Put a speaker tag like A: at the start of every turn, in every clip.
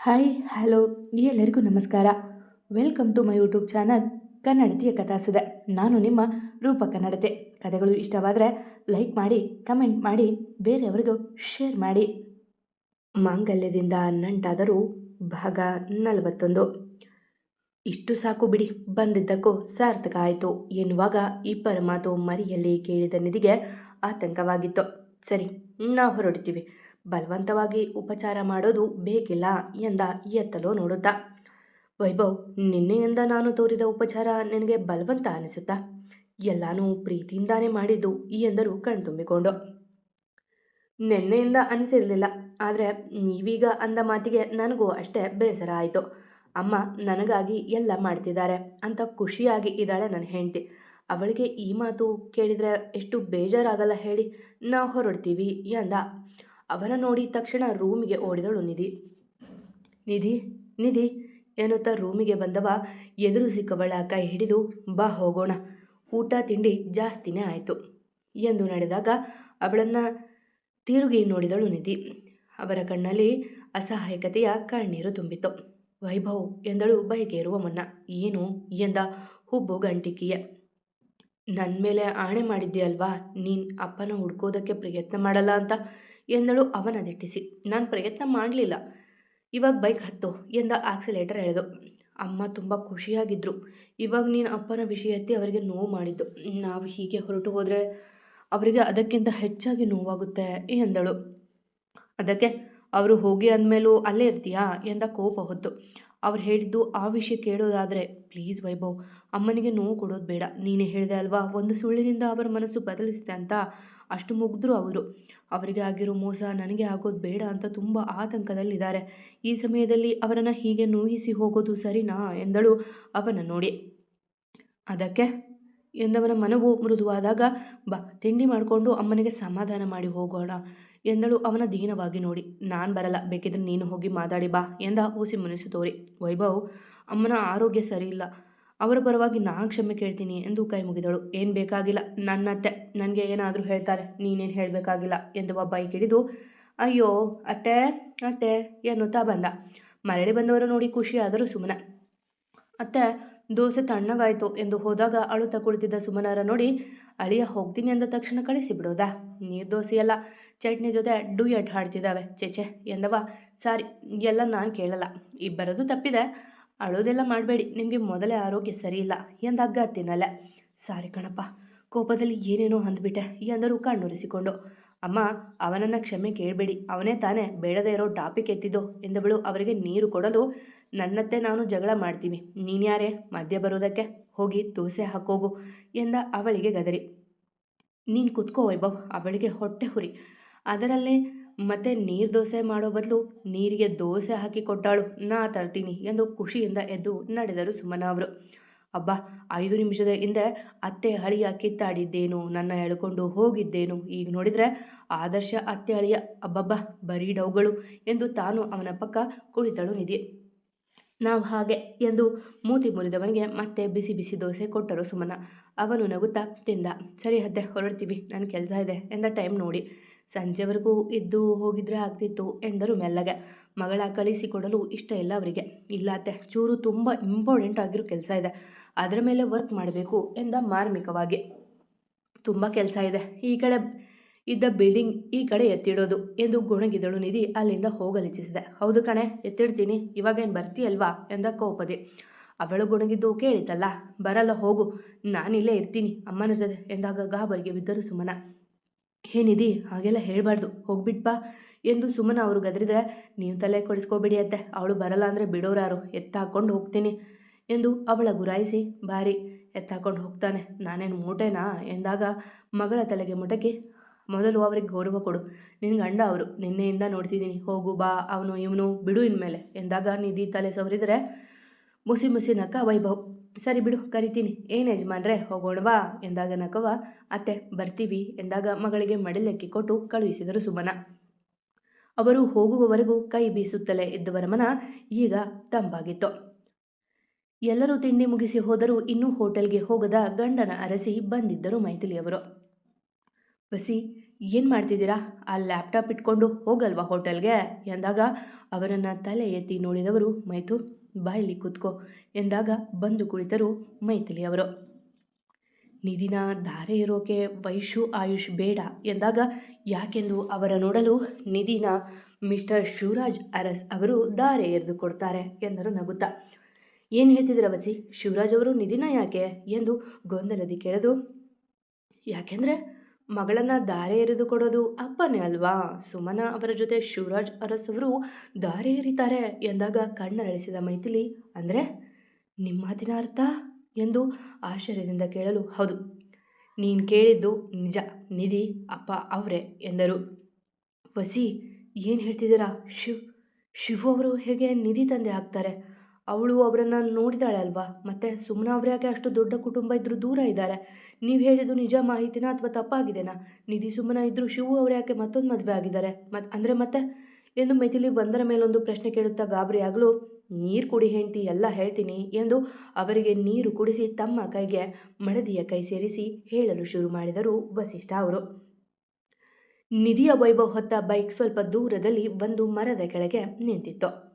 A: Hi, hello, ಎಲ್ಲರಿಗೂ ನಮಸ್ಕಾರ. Welcome to my YouTube channel ಕನ್ನಡತಿಯ ಕಥಾಸುದೆ ನಾನು ನಿಮ್ಮ ರೂಪ ಕನ್ನಡತೆ. ಕಥೆಗಳು ಇಷ್ಟವಾದರೆ ಲೈಕ್ ಮಾಡಿ ಕಮೆಂಟ್ ಮಾಡಿ, ಬೇರೆಯವರಿಗೂ ಶೇರ್ ಮಾಡಿ. ಮಾಂಗಲ್ಯದಿಂದ ನಂಟಾದರೂ ಭಾಗ ನಲವತ್ತೊಂದು. ಇಷ್ಟು ಸಾಕು ಬಿಡಿ, ಬಂದಿದ್ದಕ್ಕೂ ಸಾರ್ಥಕ ಆಯಿತು ಎನ್ನುವಾಗ ಇಬ್ಬರ ಮಾತು ಮರಿಯಲ್ಲಿ ಕೇಳಿದ ನಿಧಿಗೆ ಆತಂಕವಾಗಿತ್ತು. ಸರಿ, ನಾವು ಹೊರಡ್ತೀವಿ. ಬಲವಂತವಾಗಿ ಉಪಚಾರ ಮಾಡೋದು ಬೇಕಿಲ್ಲ ಎಂದ ಎತ್ತಲೋ ನೋಡುತ್ತಾ. ವೈಭವ್, ನಿನ್ನೆಯಿಂದ ನಾನು ತೋರಿದ ಉಪಚಾರ ನಿನಗೆ ಬಲವಂತ ಅನಿಸುತ್ತಾ? ಎಲ್ಲಾನು ಪ್ರೀತಿಯಿಂದಾನೇ ಮಾಡಿದ್ದು ಎಂದರು ಕಣ್ತುಂಬಿಕೊಂಡು. ನಿನ್ನೆಯಿಂದ ಅನಿಸಿರಲಿಲ್ಲ, ಆದರೆ ನೀವೀಗ ಅಂದ ಮಾತಿಗೆ ನನಗೂ ಅಷ್ಟೇ ಬೇಸರ ಆಯಿತು. ಅಮ್ಮ ನನಗಾಗಿ ಎಲ್ಲ ಮಾಡ್ತಿದ್ದಾರೆ ಅಂತ ಖುಷಿಯಾಗಿ ಇದ್ದಾಳೆ ನನ್ನ ಹೆಂಡತಿ. ಅವಳಿಗೆ ಈ ಮಾತು ಕೇಳಿದರೆ ಎಷ್ಟು ಬೇಜಾರಾಗಲ್ಲ ಹೇಳಿ ನಾವು ಹೊರಡ್ತೀವಿ ಎಂದ. ಅವನ ನೋಡಿ ತಕ್ಷಣ ರೂಮಿಗೆ ಓಡಿದಳು ನಿಧಿ. ನಿಧಿ ನಿಧಿ, ಎನ್ನುತ್ತಾ ರೂಮಿಗೆ ಬಂದವ ಎದುರು ಸಿಕ್ಕವಳ ಕೈ ಹಿಡಿದು, ಬಾ ಹೋಗೋಣ. ಊಟ, ತಿಂಡಿ ಜಾಸ್ತಿನೇ ಆಯಿತು ಎಂದು ನಡೆದಾಗ ಅವಳನ್ನು ತಿರುಗಿ ನೋಡಿದಳು ನಿಧಿ. ಅವರ ಕಣ್ಣಲ್ಲಿ ಅಸಹಾಯಕತೆಯ ಕಣ್ಣೀರು ತುಂಬಿತು ವೈಭವ್ ಎಂದಳು ಬಯಕೇರುವ ಮುನ್ನ. ಏನು ಎಂದ ಹುಬ್ಬು ಗಂಟಿಕೆಯ. ನನ್ನ ಮೇಲೆ ಆಣೆ ಮಾಡಿದ್ದೀಯಲ್ವಾ? ನೀನು ಅಪ್ಪನ ಹುಡ್ಕೋದಕ್ಕೆ ಪ್ರಯತ್ನ ಮಾಡಲ್ಲ ಅಂತ ಎಂದಳು ಅವನ ದಿಟ್ಟಿಸಿ ನಾನು ಪ್ರಯತ್ನ ಮಾಡಲಿಲ್ಲ. ಇವಾಗ ಬೈಕ್ ಹತ್ತು ಎಂದ ಆಕ್ಸಿಲೇಟರ್ ಎಳೆದು. ಅಮ್ಮ ತುಂಬ ಖುಷಿಯಾಗಿದ್ದರು ಇವಾಗ ನೀನು ಅಪ್ಪನ ವಿಷಯ ಎತ್ತಿ ಅವರಿಗೆ ನೋವು ಮಾಡಿದ್ದು. ನಾವು ಹೀಗೆ ಹೊರಟು ಹೋದರೆ ಅವರಿಗೆ ಅದಕ್ಕಿಂತ ಹೆಚ್ಚಾಗಿ ನೋವಾಗುತ್ತೆ ಎಂದಳು. ಅದಕ್ಕೆ ಅವರು ಹೋಗಿ ಅಂದಮೇಲೂ ಅಲ್ಲೇ ಇರ್ತೀಯಾ? ಎಂದ ಕೋಪ ಹೊತ್ತು. ಅವ್ರು ಹೇಳಿದ್ದು ಆ ವಿಷಯ ಕೇಳೋದಾದರೆ, ಪ್ಲೀಸ್ ವೈಭವ್, ಅಮ್ಮನಿಗೆ ನೋವು ಕೊಡೋದು ಬೇಡ. ನೀನೇ ಹೇಳಿದೆ ಅಲ್ವಾ, ಒಂದು ಸುಳ್ಳಿನಿಂದ ಅವರ ಮನಸ್ಸು ಬದಲಿಸಿದೆ ಅಂತ ಅಷ್ಟು ಮುಗಿದ್ರು ಅವರು. ಅವರಿಗೆ ಆಗಿರೋ ಮೋಸ ನನಗೆ ಆಗೋದು ಬೇಡ ಅಂತ ತುಂಬ ಆತಂಕದಲ್ಲಿದ್ದಾರೆ. ಈ ಸಮಯದಲ್ಲಿ ಅವರನ್ನು ಹೀಗೆ ನೋಯಿಸಿ ಹೋಗೋದು ಸರಿನಾ? ಎಂದಳು ಅವನ ನೋಡಿ. ಅದಕ್ಕೆ? ಎಂದವನ ಮನವು ಮೃದುವಾದಾಗ, ಬಾ, ತಿಂಡಿ ಮಾಡಿಕೊಂಡು ಅಮ್ಮನಿಗೆ ಸಮಾಧಾನ ಮಾಡಿ ಹೋಗೋಣ ಎಂದಳು ಅವನ ದೀನವಾಗಿ ನೋಡಿ. ನಾನು ಬರಲ್ಲ, ಬೇಕಿದ್ರೆ ನೀನು ಹೋಗಿ ಮಾತಾಡಿ ಬಾ ಎಂದ ಊಸಿ ಮುನಿಸು ತೋರಿ. ವೈಭವ್, ಅಮ್ಮನ ಆರೋಗ್ಯ ಸರಿಯಿಲ್ಲ. ಅವರ ಪರವಾಗಿ ನಾನು ಕ್ಷಮೆ ಕೇಳ್ತೀನಿ ಎಂದು ಕೈ ಮುಗಿದಳು. ಏನು ಬೇಕಾಗಿಲ್ಲ. ನನ್ನತ್ತೆ ನನಗೆ ಏನಾದರೂ ಹೇಳ್ತಾರೆ. ನೀನೇನು ಹೇಳಬೇಕಾಗಿಲ್ಲ ಎಂದುವ ಬೈಕ್ ಹಿಡಿದು ಅಯ್ಯೋ, ಅತ್ತೆ ಅತ್ತೆ, ಎನ್ನುತ್ತಾ ಬಂದ. ಮರಳಿ ಬಂದವರು ನೋಡಿ ಖುಷಿಯಾದರು ಸುಮನ. ಅತ್ತೆ, ದೋಸೆ ತಣ್ಣಗಾಯಿತು ಎಂದು ಹೋದಾಗ ಅಳುತ್ತಾ ಕುಳಿತಿದ್ದ ಸುಮನರ ನೋಡಿ, ಅಳಿಯ, ಹೋಗ್ತೀನಿ ಅಂದ ತಕ್ಷಣ ಕಳಿಸಿ ಬಿಡೋದಾ? ನೀರು ದೋಸೆಯಲ್ಲ. ಚಟ್ನಿ ಜೊತೆ ಡುಯಟ್ ಹಾಡ್ತಿದ್ದಾವೆ. ಚೆಚೆ ಎಂದವ. ಸಾರಿ, ಎಲ್ಲ ನಾನು ಕೇಳಲ್ಲ. ಇಬ್ಬರದು ತಪ್ಪಿದೆ. ಅಳೋದೆಲ್ಲ ಮಾಡಬೇಡಿ. ನಿಮಗೆ ಮೊದಲೇ ಆರೋಗ್ಯ ಸರಿಯಿಲ್ಲ ಎಂದಾಗ ತಿನ್ನಲ್ಲ. ಸಾರಿ ಕಣಪ್ಪ. ಕೋಪದಲ್ಲಿ ಏನೇನೋ ಅಂದ್ಬಿಟ್ಟೆ. ಎಂದರು ಕಣ್ಣುರಿಸಿಕೊಂಡು. ಅಮ್ಮ, ಅವನನ್ನು ಕ್ಷಮೆ ಕೇಳಬೇಡಿ. ಅವನೇ ತಾನೇ ಬೇಡದೇ ಇರೋ ಟಾಪಿಕ್ ಎತ್ತಿದ್ದು ಎಂದವಳು ಅವರಿಗೆ ನೀರು ಕೊಡಲು ನನ್ನತ್ತೆ ನಾನು ಜಗಳ ಮಾಡ್ತೀವಿ. ನೀನ್ಯಾರೇ ಮಧ್ಯ ಬರೋದಕ್ಕೆ ಹೋಗಿ ದೋಸೆ ಹಾಕೋಗು ಎಂದ ಅವಳಿಗೆ ಗದರಿ. ನೀನು ಕುತ್ಕೋ ವೈಭವ್. ಅವಳಿಗೆ ಹೊಟ್ಟೆ ಹುರಿ. ಅದರಲ್ಲೇ ಮತ್ತೆ ನೀರು ದೋಸೆ ಮಾಡೋ ಬದಲು ನೀರಿಗೆ ದೋಸೆ ಹಾಕಿ ಕೊಟ್ಟಾಳು. ನಾ ತರ್ತೀನಿ ಎಂದು ಖುಷಿಯಿಂದ ಎದ್ದು ನಡೆದರು ಸುಮನ ಅವರು. ಅಬ್ಬಾ, ಐದು ನಿಮಿಷದ ಹಿಂದೆ ಅತ್ತೆ ಹಳಿಯ ಕಿತ್ತಾಡಿದ್ದೇನು, ನನ್ನ ಎಳ್ಕೊಂಡು ಹೋಗಿದ್ದೇನು? ಈಗ ನೋಡಿದರೆ ಆದರ್ಶ ಅತ್ತೆ ಹಳಿಯ ಅಬ್ಬಬ್ಬ, ಬರೀ ಡೌಗಳು ಎಂದು ತಾನು ಅವನ ಪಕ್ಕ ಕುಳಿತಳು ನಿಧಿ. ನಾವು ಹಾಗೆ ಎಂದು ಮೂತಿ ಮುರಿದವನಿಗೆ ಮತ್ತೆ ಬಿಸಿ ಬಿಸಿ ದೋಸೆ ಕೊಟ್ಟರು ಸುಮನ. ಅವನು ನಗುತ್ತಾ, ತಿಂದ. ಸರಿ ಅತ್ತೆ, ಹೊರಡ್ತೀವಿ. ನನ್ನ ಕೆಲಸ ಇದೆ ಎಂದ ಟೈಮ್ ನೋಡಿ. ಸಂಜೆವರೆಗೂ ಇದ್ದು ಹೋಗಿದ್ರೆ ಆಗ್ತಿತ್ತು ಎಂದರು ಮೆಲ್ಲಗೆ. ಮಗಳ ಕಳಿಸಿಕೊಡಲು ಇಷ್ಟ ಇಲ್ಲ ಅವರಿಗೆ. ಇಲ್ಲ ಅತ್ತೆ, ಚೂರು ತುಂಬ ಇಂಪಾರ್ಟೆಂಟ್ ಆಗಿರೋ ಕೆಲಸ ಇದೆ. ಅದರ ಮೇಲೆ ವರ್ಕ್ ಮಾಡಬೇಕು ಎಂದ ಮಾರ್ಮಿಕವಾಗಿ. ತುಂಬ ಕೆಲಸ ಇದೆ. ಈ ಕಡೆ ಇದ್ದ ಬಿಲ್ಡಿಂಗ್ ಈ ಕಡೆ ಎತ್ತಿಡೋದು ಎಂದು ಗುಣಗಿದಳು ನಿಧಿ ಅಲ್ಲಿಂದ ಹೋಗಲಿಚ್ಛಿಸಿದೆ. ಹೌದು ಕಣೆ, ಎತ್ತಿಡ್ತೀನಿ. ಇವಾಗೇನು ಬರ್ತೀಯಲ್ವಾ ಎಂದ ಕೋಪದೆ. ಅವಳು ಗುಣಗಿದ್ದು ಕೇಳಿತಲ್ಲ, ಬರಲ್ಲ ಹೋಗು. ನಾನಿಲ್ಲೇ ಇರ್ತೀನಿ, ಅಮ್ಮನ ಜೊತೆ ಎಂದಾಗ ಗಾಬರಿಗೆ ಬಿದ್ದರು ಸುಮನ. ಏನಿದಿ? ಹಾಗೆಲ್ಲ ಹೇಳಬಾರ್ದು. ಹೋಗ್ಬಿಟ್ಬಾ ಎಂದು ಸುಮನ ಅವರು ಗದರಿದ್ರೆ, ನೀವು ತಲೆ ಕೊಡಿಸ್ಕೋಬೇಡಿ ಅತ್ತೆ. ಅವಳು ಬರಲ್ಲ ಅಂದರೆ ಬಿಡೋರಾರು. ಎತ್ತಾಕೊಂಡು ಹೋಗ್ತೀನಿ ಎಂದು ಅವಳ ಗುರಾಯಿಸಿ, ಬಾರಿ, ಎತ್ತಾಕೊಂಡು ಹೋಗ್ತಾನೆ. ನಾನೇನು ಮೂಟೇನಾ? ಎಂದಾಗ ಮಗಳ ತಲೆಗೆ ಮುಟಕಿ, ಮೊದಲು ಅವರಿಗೆ ಗೌರವ ಕೊಡು. ನಿನ್ನ ಗಂಡ ಅವರು, ನಿನ್ನೆಯಿಂದ ನೋಡ್ತಿದ್ದೀನಿ ಹೋಗು, ಬಾ. ಅವನು, ಇವನು, ಬಿಡು ಇನ್ಮೇಲೆ. ಎಂದಾಗ ನಿಧಿ ತಲೆ ಸವರಿದರೆ ಮುಸಿ ಮುಸಿ ನಕ್ಕ ವೈಭವ್. ಸರಿ ಬಿಡು, ಕರಿತೀನಿ. ಏನು ಯಜಮಾನ್ರೆ, ಹೋಗೋಣವಾ? ಎಂದಾಗ ನಕವ, ಅತ್ತೆ, ಬರ್ತೀವಿ ಎಂದಾಗ ಮಗಳಿಗೆ ಮಡಿಲೆಕ್ಕಿ ಕೊಟ್ಟು ಕಳುಹಿಸಿದರು ಸುಮನ. ಅವರು ಹೋಗುವವರೆಗೂ ಕೈ ಬೀಸುತ್ತಲೇ ಇದ್ದವರ ಮನ ಈಗ ತಂಪಾಗಿತ್ತು. ಎಲ್ಲರೂ ತಿಂಡಿ ಮುಗಿಸಿ ಹೋದರೂ ಇನ್ನೂ ಹೋಟೆಲ್ಗೆ ಹೋಗದ ಗಂಡನ ಅರಸಿ ಬಂದಿದ್ದರು ಮೈಥಿಲಿಯವರು. ಬಸಿ ಏನು ಮಾಡ್ತಿದ್ದೀರಾ? ಆ ಲ್ಯಾಪ್ಟಾಪ್ ಇಟ್ಕೊಂಡು ಹೋಗಲ್ವಾ ಹೋಟೆಲ್ಗೆ? ಎಂದಾಗ ಅವರನ್ನು ತಲೆ ಎತ್ತಿ ನೋಡಿದವರು ಮೈತು ಬಾಯಲ್ಲಿ ಕೂತ್ಕೋ ಎಂದಾಗ ಬಂದು ಕುಳಿತರು ಮೈಥಿಲಿ ಅವರು ನಿಧಿನ ಧಾರೆ ಇರೋಕೆ ವೈಶು ಆಯುಷ್ ಬೇಡ ಎಂದಾಗ ಯಾಕೆಂದು ಅವರ ನೋಡಲು ನಿಧಿನ ಮಿಸ್ಟರ್ ಶಿವರಾಜ್ ಅರಸ್ ಅವರು ದಾರೆ ಎರೆದು ಕೊಡ್ತಾರೆ ಎಂದರು ನಗುತ್ತಾ. ಏನು ಹೇಳ್ತಿದ್ರ ವಸಿ ಶಿವರಾಜ್ ಅವರು ನಿಧಿನ ಯಾಕೆ? ಎಂದು ಗೊಂದಲದಿ ಕೇಳಿದು. ಯಾಕೆಂದರೆ ಮಗಳನ್ನು ದಾರೆ ಎರೆದು ಕೊಡೋದು ಅಪ್ಪನೇ ಅಲ್ವಾ? ಸುಮನ ಅವರ ಜೊತೆ ಶಿವರಾಜ್ ಅರಸವರು ದಾರೆ ಎರಿತಾರೆ ಎಂದಾಗ ಕಣ್ಣರಳಿಸಿದ ಮೈಥಿಲಿ, ಅಂದರೆ ನಿಮ್ಮ ಮಾತಿನ ಅರ್ಥ? ಎಂದು ಆಶ್ಚರ್ಯದಿಂದ ಕೇಳಲು, ಹೌದು. ನೀನು ಕೇಳಿದ್ದು ನಿಜ. ನಿಧಿ, ಅಪ್ಪ, ಅವರೇ, ಎಂದರು. ವಸಿ, ಏನು ಹೇಳ್ತಿದ್ದೀರಾ? ಶಿವ್, ಶಿವು ಅವರು ಹೇಗೆ ನಿಧಿ ತಂದೆ ಆಗ್ತಾರೆ? ಅವಳು ಅವರನ್ನು ನೋಡಿದಾಳೆ ಅಲ್ವಾ ಮತ್ತು ಸುಮ್ಮನ ಅವ್ರು ಯಾಕೆ ಅಷ್ಟು ದೊಡ್ಡ ಕುಟುಂಬ ಇದ್ದರೂ ದೂರ ಇದ್ದಾರೆ ನೀವು ಹೇಳಿದ್ದು ನಿಜ ಮಾಹಿತಿನ ಅಥವಾ ತಪ್ಪಾಗಿದೆನಾ? ನಿಧಿ ಸುಮ್ಮನ ಇದ್ದರೂ ಶಿವು ಅವ್ರು ಯಾಕೆ ಮತ್ತೊಂದು ಮದುವೆ ಆಗಿದ್ದಾರೆ ಮತ್ತು ಅಂದರೆ ಮತ್ತೆ? ಎಂದು ಮೆಥಿಲಿ ಒಂದರ ಮೇಲೊಂದು ಪ್ರಶ್ನೆ ಕೇಳುತ್ತಾ ಗಾಬರಿ ಆಗಲು. ನೀರು ಕುಡಿ ಹೆಂಡ್ತಿ, ಎಲ್ಲ ಹೇಳ್ತೀನಿ ಎಂದು ಅವರಿಗೆ ನೀರು ಕುಡಿಸಿ ತಮ್ಮ ಕೈಗೆ ಮಡದಿಯ ಕೈ ಸೇರಿಸಿ ಹೇಳಲು ಶುರು ಮಾಡಿದರು ವಸಿಷ್ಠ ಅವರು. ನಿಧಿಯ ವೈಭವ ಹೊತ್ತ ಬೈಕ್ ಸ್ವಲ್ಪ ದೂರದಲ್ಲಿ ಬಂದು ಮರದ ಕೆಳಗೆ ನಿಂತಿತ್ತು.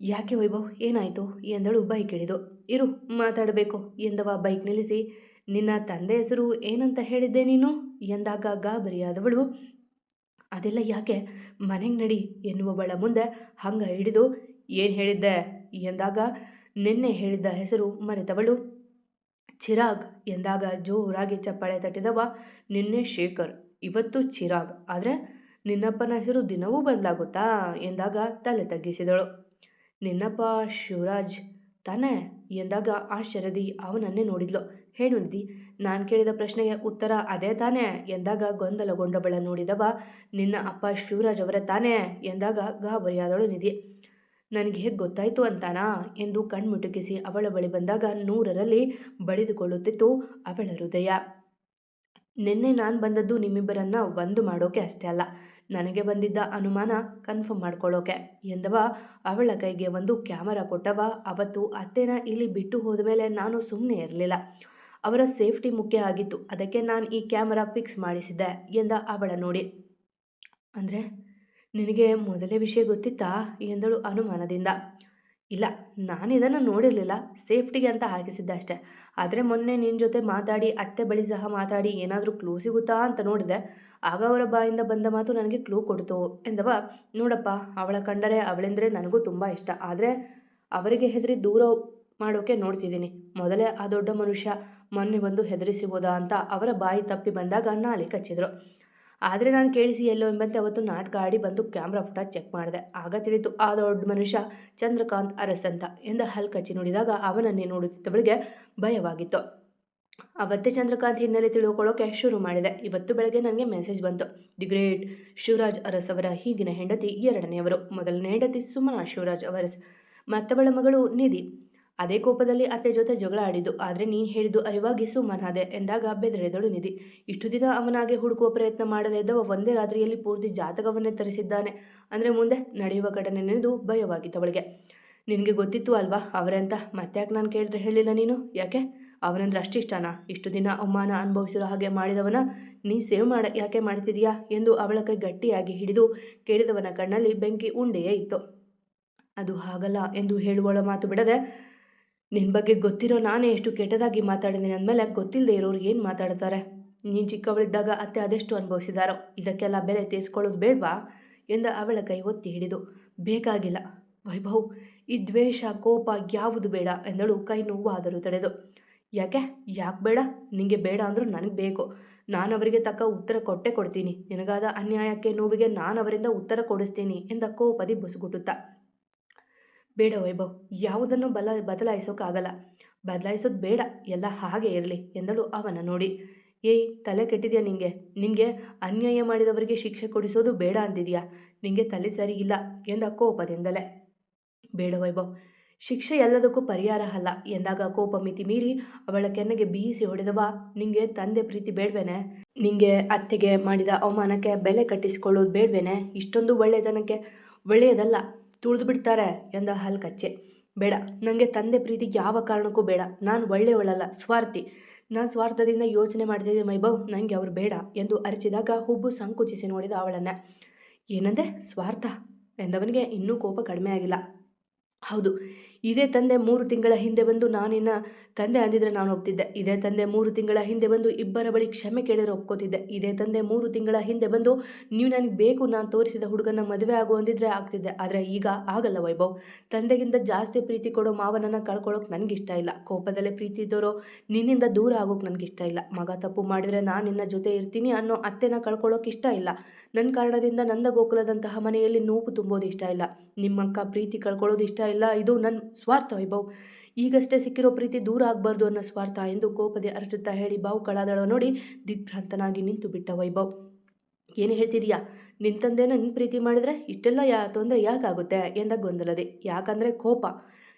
A: ಯಾಕೆ ವೈಭವ್? ಏನಾಯಿತು ಎಂದಳು ಬೈಕ್ ಹಿಡಿದು. ಇರು, ಮಾತಾಡಬೇಕು ಎಂದವ ಬೈಕ್ ನಿಲ್ಲಿಸಿ. ನಿನ್ನ ತಂದೆ ಹೆಸರು ಏನಂತ ಹೇಳಿದ್ದೆ ನೀನು ಎಂದಾಗ ಗಾಬರಿಯಾದವಳು. ಅದೆಲ್ಲ ಯಾಕೆ? ಮನೆಗೆ ನಡಿ ಎನ್ನುವವಳ ಮುಂದೆ ಹಂಗ ಹಿಡಿದು, ಏನು ಹೇಳಿದ್ದೆ ಎಂದಾಗ, ನಿನ್ನೆ ಹೇಳಿದ್ದ ಹೆಸರು ಮರೆತವಳು. ಚಿರಾಗ್ ಎಂದಾಗ ಜೋರಾಗಿ ಚಪ್ಪಾಳೆ ತಟ್ಟಿದವ ನಿನ್ನೆ ಶೇಖರ್. ಇವತ್ತು ಚಿರಾಗ್. ಆದರೆ ನಿನ್ನಪ್ಪನ ಹೆಸರು ದಿನವೂ ಬದಲಾಗುತ್ತಾ ಎಂದಾಗ ತಲೆ ತಗ್ಗಿಸಿದಳು. ನಿನ್ನಪ್ಪ ಶಿವರಾಜ್ ತಾನೇ ಎಂದಾಗ ಆಶ್ಚರ್ಯದಿ ಅವನನ್ನೇ ನೋಡಿದ್ಲು. ಹೇಳು ನಿಧಿ, ನಾನು ಕೇಳಿದ ಪ್ರಶ್ನೆಗೆ ಉತ್ತರ ಅದೇ ತಾನೇ ಎಂದಾಗ ಗೊಂದಲಗೊಂಡವಳ ನೋಡಿದವ ನಿನ್ನ ಅಪ್ಪ ಶಿವರಾಜ್ ಅವರೇ ತಾನೇ ಎಂದಾಗ ಗಾಬರಿಯಾದಳು ನಿಧಿ. ನನಗೆ ಹೇಗೆ ಗೊತ್ತಾಯಿತು ಅಂತಾನಾ? ಎಂದು ಕಣ್ಮುಟುಕಿಸಿ ಅವಳ ಬಳಿ ಬಂದಾಗ ನೂರರಲ್ಲಿ ಬಡಿದುಕೊಳ್ಳುತ್ತಿತ್ತು ಅವಳ ಹೃದಯ. ನಿನ್ನೆ ನಾನು ಬಂದದ್ದು ನಿಮ್ಮಿಬ್ಬರನ್ನ ಒಂದು ಮಾಡೋಕೆ ಅಷ್ಟೇ ಅಲ್ಲ. ನನಗೆ ಬಂದಿದ್ದ ಅನುಮಾನ ಕನ್ಫರ್ಮ್ ಮಾಡ್ಕೊಳ್ಳೋಕೆ ಎಂದವ. ಅವಳ ಕೈಗೆ ಒಂದು ಕ್ಯಾಮರಾ ಕೊಟ್ಟವ. ಅವತ್ತು ಅತ್ತೆನ ಇಲ್ಲಿ ಬಿಟ್ಟು ಹೋದ ಮೇಲೆ ನಾನು ಸುಮ್ಮನೆ ಇರಲಿಲ್ಲ. ಅವರ ಸೇಫ್ಟಿ ಮುಖ್ಯ ಆಗಿತ್ತು. ಅದಕ್ಕೆ ನಾನು ಈ ಕ್ಯಾಮರಾ ಫಿಕ್ಸ್ ಮಾಡಿಸಿದ್ದೆ ಎಂದ ಅವಳ ನೋಡಿ. ಅಂದರೆ, ನಿನಗೆ ಮೊದಲೇ ವಿಷಯ ಗೊತ್ತಿತ್ತಾ? ಎಂದಳು ಅನುಮಾನದಿಂದ. ಇಲ್ಲ, ನಾನು ಇದನ್ನು ನೋಡಿರಲಿಲ್ಲ, ಸೇಫ್ಟಿಗೆ ಅಂತ ಹಾಕಿಸಿದ್ದೆ ಅಷ್ಟೇ. ಆದರೆ ಮೊನ್ನೆ ನಿನ್ನ ಜೊತೆ ಮಾತಾಡಿ, ಅತ್ತೆ ಬಳಿ ಸಹ ಮಾತಾಡಿ ಏನಾದರೂ ಕ್ಲೂ ಸಿಗುತ್ತಾ ಅಂತ ನೋಡಿದೆ. ಆಗ ಅವರ ಬಾಯಿಂದ ಬಂದ ಮಾತು ನನಗೆ ಕ್ಲೂ ಕೊಡ್ತು ಎಂದವ. ನೋಡಪ್ಪ, ಅವಳ ಕಂಡರೆ ಅವಳೆಂದರೆ ನನಗೂ ತುಂಬ ಇಷ್ಟ. ಆದರೆ ಅವರಿಗೆ ಹೆದರಿ ದೂರ ಮಾಡೋಕೆ ನೋಡ್ತಿದ್ದೀನಿ. ಮೊದಲೇ ಆ ದೊಡ್ಡ ಮನುಷ್ಯ ಮೊನ್ನೆ ಬಂದು ಹೆದರಿಸಿಬೋದಾ ಅಂತ ಅವರ ಬಾಯಿ ತಪ್ಪಿ ಬಂದಾಗ ನಾಳೆ ಕಚ್ಚಿದ್ರು. ಆದರೆ ನಾನು ಕೇಳಿಸಿ ಎಲ್ಲೋ ಎಂಬಂತೆ ಅವತ್ತು ನಾಟಕ ಆಡಿ ಬಂದು ಕ್ಯಾಮ್ರಾ ಫೋಟೋ ಚೆಕ್ ಮಾಡಿದೆ. ಆಗ ತಿಳಿತು, ಆ ದೊಡ್ಡ ಮನುಷ್ಯ ಚಂದ್ರಕಾಂತ್ ಅರಸಂತ ಅಂತ ಎಂದ ಹಲ್ ಕಚ್ಚಿ ನೋಡಿದಾಗ ಅವನನ್ನೇ ನೋಡುತ್ತಿದ್ದವಳಿಗೆ ಭಯವಾಗಿತ್ತು. ಅವತ್ತೇ ಚಂದ್ರಕಾಂತ್ ಹಿನ್ನೆಲೆ ತಿಳ್ಕೊಳ್ಳೋಕೆ ಶುರು ಮಾಡಿದೆ. ಇವತ್ತು ಬೆಳಗ್ಗೆ ನನಗೆ ಮೆಸೇಜ್ ಬಂತು. ದಿ ಗ್ರೇಟ್ ಶಿವರಾಜ್ ಅರಸ್ ಅವರ ಈಗಿನ ಹೆಂಡತಿ ಎರಡನೆಯವರು. ಮೊದಲನೇ ಹೆಂಡತಿ ಸುಮನಾ ಶಿವರಾಜ್ ಅವರಸ್. ಮತ್ತವಳ ಮಗಳು ನಿಧಿ. ಅದೇ ಕೋಪದಲ್ಲಿ ಅತ್ತೆ ಜೊತೆ ಜಗಳ ಆಡಿದ್ದು. ಆದರೆ ನೀನು ಹೇಳಿದ್ದು ಅರಿವಾಗಿ ಸುಮ್ಮನಾದೆ ಎಂದಾಗ ಬೆದರೆದಳು ನಿಧಿ. ಇಷ್ಟು ದಿನ ಅವನಾಗೆ ಹುಡುಕುವ ಪ್ರಯತ್ನ ಮಾಡದೇ ಇದ್ದವ ಒಂದೇ ರಾತ್ರಿಯಲ್ಲಿ ಪೂರ್ತಿ ಜಾತಕವನ್ನೇ ತರಿಸಿದ್ದಾನೆ. ಅಂದರೆ ಮುಂದೆ ನಡೆಯುವ ಘಟನೆ ನೆನೆದು ಭಯವಾಗಿತ್ತವಳಿಗೆ ನಿನಗೆ ಗೊತ್ತಿತ್ತು ಅಲ್ವಾ ಅವರಂತ ಮತ್ತ್ಯಾಕೆ ನಾನು ಕೇಳಿದ್ರೆ ಹೇಳಿಲ್ಲ ನೀನು? ಯಾಕೆ? ಅವನಂದ್ರೆ ಅಷ್ಟಿಷ್ಟಾನ ಇಷ್ಟು ದಿನ ಅವಮಾನ ಅನುಭವಿಸಿರೋ ಹಾಗೆ ಮಾಡಿದವನ ನೀ ಸೇವ್ ಮಾಡ, ಯಾಕೆ ಮಾಡ್ತಿದೀಯಾ ಎಂದು ಅವಳ ಕೈ ಗಟ್ಟಿಯಾಗಿ ಹಿಡಿದು ಕೇಳಿದವನ ಕಣ್ಣಲ್ಲಿ ಬೆಂಕಿ ಉಂಡೆಯೇ ಇತ್ತು. ಅದು ಹಾಗಲ್ಲ ಎಂದು ಹೇಳುವಳ ಮಾತು ಬಿಡದೆ ನಿನ್ನ ಬಗ್ಗೆ ಗೊತ್ತಿರೋ ನಾನೇ ಎಷ್ಟು ಕೆಟ್ಟದಾಗಿ ಮಾತಾಡಿದ್ದೀನಿ ಅಂದಮೇಲೆ ಗೊತ್ತಿಲ್ಲದೆ ಇರೋರು ಏನು ಮಾತಾಡ್ತಾರೆ? ನೀನು ಚಿಕ್ಕವಳಿದ್ದಾಗ ಅತ್ತೆ ಅದೆಷ್ಟು ಅನುಭವಿಸಿದಾರೋ? ಇದಕ್ಕೆಲ್ಲ ಬೆಲೆ ತೀರಿಸ್ಕೊಳ್ಳೋದು ಬೇಡವಾ? ಎಂದ ಅವಳ ಕೈ ಒತ್ತಿ ಹಿಡಿದು. ಬೇಕಾಗಿಲ್ಲ. ವೈಭವ್, ಈ ದ್ವೇಷ, ಕೋಪ ಯಾವುದು ಬೇಡ ಎಂದಳು ಕೈ ನೋವಾದರೂ ತಡೆದು. ಯಾಕೆ? ಯಾಕೆ ಬೇಡ? ನಿನಗೆ ಬೇಡ ಅಂದರೂ ನನಗೆ ಬೇಕು. ನಾನು ಅವರಿಗೆ ತಕ್ಕ ಉತ್ತರ ಕೊಟ್ಟೆ ಕೊಡ್ತೀನಿ. ನಿನಗಾದ ಅನ್ಯಾಯಕ್ಕೆ ನೋವಿಗೆ ನಾನು ಅವರಿಂದ ಉತ್ತರ ಕೊಡಿಸ್ತೀನಿ ಎಂದ ಕೋಪದಿ ಬುಸುಗುಟ್ಟುತ್ತಾ. ಬೇಡ ವೈಭವ್, ಯಾವುದನ್ನು ಬಲ ಬದಲಾಯಿಸೋಕ್ಕಾಗಲ್ಲ ಬದಲಾಯಿಸೋದು ಬೇಡ, ಎಲ್ಲ ಹಾಗೆ ಇರಲಿ, ಎಂದಳು ಅವನ ನೋಡಿ. ಏಯ್, ತಲೆ ಕೆಟ್ಟಿದ್ಯಾ ನಿಂಗೆ? ನಿನಗೆ ಅನ್ಯಾಯ ಮಾಡಿದವರಿಗೆ ಶಿಕ್ಷೆ ಕೊಡಿಸೋದು ಬೇಡ ಅಂದಿದೆಯಾ? ನಿಂಗೆ ತಲೆ ಸರಿ ಇಲ್ಲ ಎಂದ ಕೋಪದಿಂದಲೇ. ಬೇಡ ವೈಭವ್, ಶಿಕ್ಷೆ ಎಲ್ಲದಕ್ಕೂ ಪರಿಹಾರ ಅಲ್ಲ, ಎಂದಾಗ ಕೋಪ ಮಿತಿ ಮೀರಿ ಅವಳ ಕೆನ್ನೆಗೆ ಬೀಸಿ ಹೊಡೆದವ, ನಿಂಗೆ ತಂದೆ ಪ್ರೀತಿ ಬೇಡವೇನೆ? ನಿಂಗೆ ಅತ್ತೆಗೆ ಮಾಡಿದ ಅವಮಾನಕ್ಕೆ ಬೆಲೆ ಕಟ್ಟಿಸಿಕೊಳ್ಳೋದು ಬೇಡವೇನೆ? ಇಷ್ಟೊಂದು ಒಳ್ಳೆಯದನಕ್ಕೆ ಒಳ್ಳೆಯದಲ್ಲ. ತುಳಿದು ಬಿಡ್ತಾರೆ ಎಂದ ಹಲ್ ಕಚ್ಚೆ. ಬೇಡ ನನಗೆ ತಂದೆ ಪ್ರೀತಿ ಯಾವ ಕಾರಣಕ್ಕೂ ಬೇಡ. ನಾನು ಒಳ್ಳೆಯವಳಲ್ಲ, ಸ್ವಾರ್ಥಿ. ನಾನು ಸ್ವಾರ್ಥದಿಂದ ಯೋಚನೆ ಮಾಡ್ತಿದ್ದೆ ವೈಭವ್ ನನಗೆ ಅವರು ಬೇಡ ಎಂದು ಅರಚಿದಾಗ ಹುಬ್ಬು ಸಂಕುಚಿಸಿ ನೋಡಿದ ಅವಳನ್ನು. ಏನಂದೆ, ಸ್ವಾರ್ಥ ಎಂದವನಿಗೆ ಇನ್ನೂ ಕೋಪ ಕಡಿಮೆ ಆಗಿಲ್ಲ. ಹೌದು ಇದೇ ತಂದೆ ಮೂರು ತಿಂಗಳ ಹಿಂದೆ ಬಂದು ನಾನಿನ್ನ ತಂದೆ ಅಂದಿದ್ರೆ ನಾನು ಒಪ್ತಿದ್ದೆ. ಇದೇ ತಂದೆ ಮೂರು ತಿಂಗಳ ಹಿಂದೆ ಬಂದು ಇಬ್ಬರ ಬಳಿ ಕ್ಷಮೆ ಕೇಳಿದ್ರೆ ಒಪ್ಕೋತಿದ್ದೆ. ಇದೇ ತಂದೆ ಮೂರು ತಿಂಗಳ ಹಿಂದೆ ಬಂದು ನೀವು ನನಗೆ ಬೇಕು, ನಾನು ತೋರಿಸಿದ ಹುಡುಗನ ಮದುವೆ ಆಗು ಅಂದಿದ್ರೆ ಆಗ್ತಿದ್ದೆ. ಆದರೆ ಈಗ ಆಗಲ್ಲ ವೈಭವ್. ತಂದೆಗಿಂತ ಜಾಸ್ತಿ ಪ್ರೀತಿ ಕೊಡೋ ಮಾವನನ್ನು ಕಳ್ಕೊಳ್ಳೋಕೆ ನನಗಿಷ್ಟ ಇಲ್ಲ. ಕೋಪದಲ್ಲೇ ಪ್ರೀತಿ ಇದ್ದವರು ನಿನ್ನಿಂದ ದೂರ ಆಗೋಕೆ ನನಗಿಷ್ಟ ಇಲ್ಲ. ಮಗ ತಪ್ಪು ಮಾಡಿದರೆ ನಾನು ನಿನ್ನ ಜೊತೆ ಇರ್ತೀನಿ ಅನ್ನೋ ಅತ್ತೆನ ಕಳ್ಕೊಳ್ಳೋಕೆ ಇಷ್ಟ ಇಲ್ಲ. ನನ್ನ ಕಾರಣದಿಂದ ನಂದ ಗೋಕುಲದಂತಹ ಮನೆಯಲ್ಲಿ ನೋವು ತುಂಬೋದು ಇಷ್ಟ ಇಲ್ಲ. ನಿಮ್ಮಕ್ಕ ಪ್ರೀತಿ ಕಳ್ಕೊಳ್ಳೋದು ಇಷ್ಟ ಇಲ್ಲ. ಇದು ನನ್ನ ಸ್ವಾರ್ಥ ವೈಭವ್. ಈಗಷ್ಟೇ ಸಿಕ್ಕಿರೋ ಪ್ರೀತಿ ದೂರ ಆಗಬಾರ್ದು ಅನ್ನೋ ಸ್ವಾರ್ಥ ಎಂದು ಕೋಪದೆ ಅರಚುತ್ತಾ ಹೇಳಿ ಬಾವು ಕಳಾದಳ ನೋಡಿ ದಿಗ್ಭ್ರಾಂತನಾಗಿ ನಿಂತು ಬಿಟ್ಟ ವೈಭವ್. ಏನು ಹೇಳ್ತಿದೀಯಾ? ನಿನ್ನ ತಂದೆನ ನಿನ್ನ ಪ್ರೀತಿ ಮಾಡಿದರೆ ಇಷ್ಟೆಲ್ಲ ಯಾ ತೊಂದರೆ ಯಾಕಾಗುತ್ತೆ ಎಂದ ಗೊಂದಲದೆ. ಯಾಕಂದರೆ ಕೋಪ.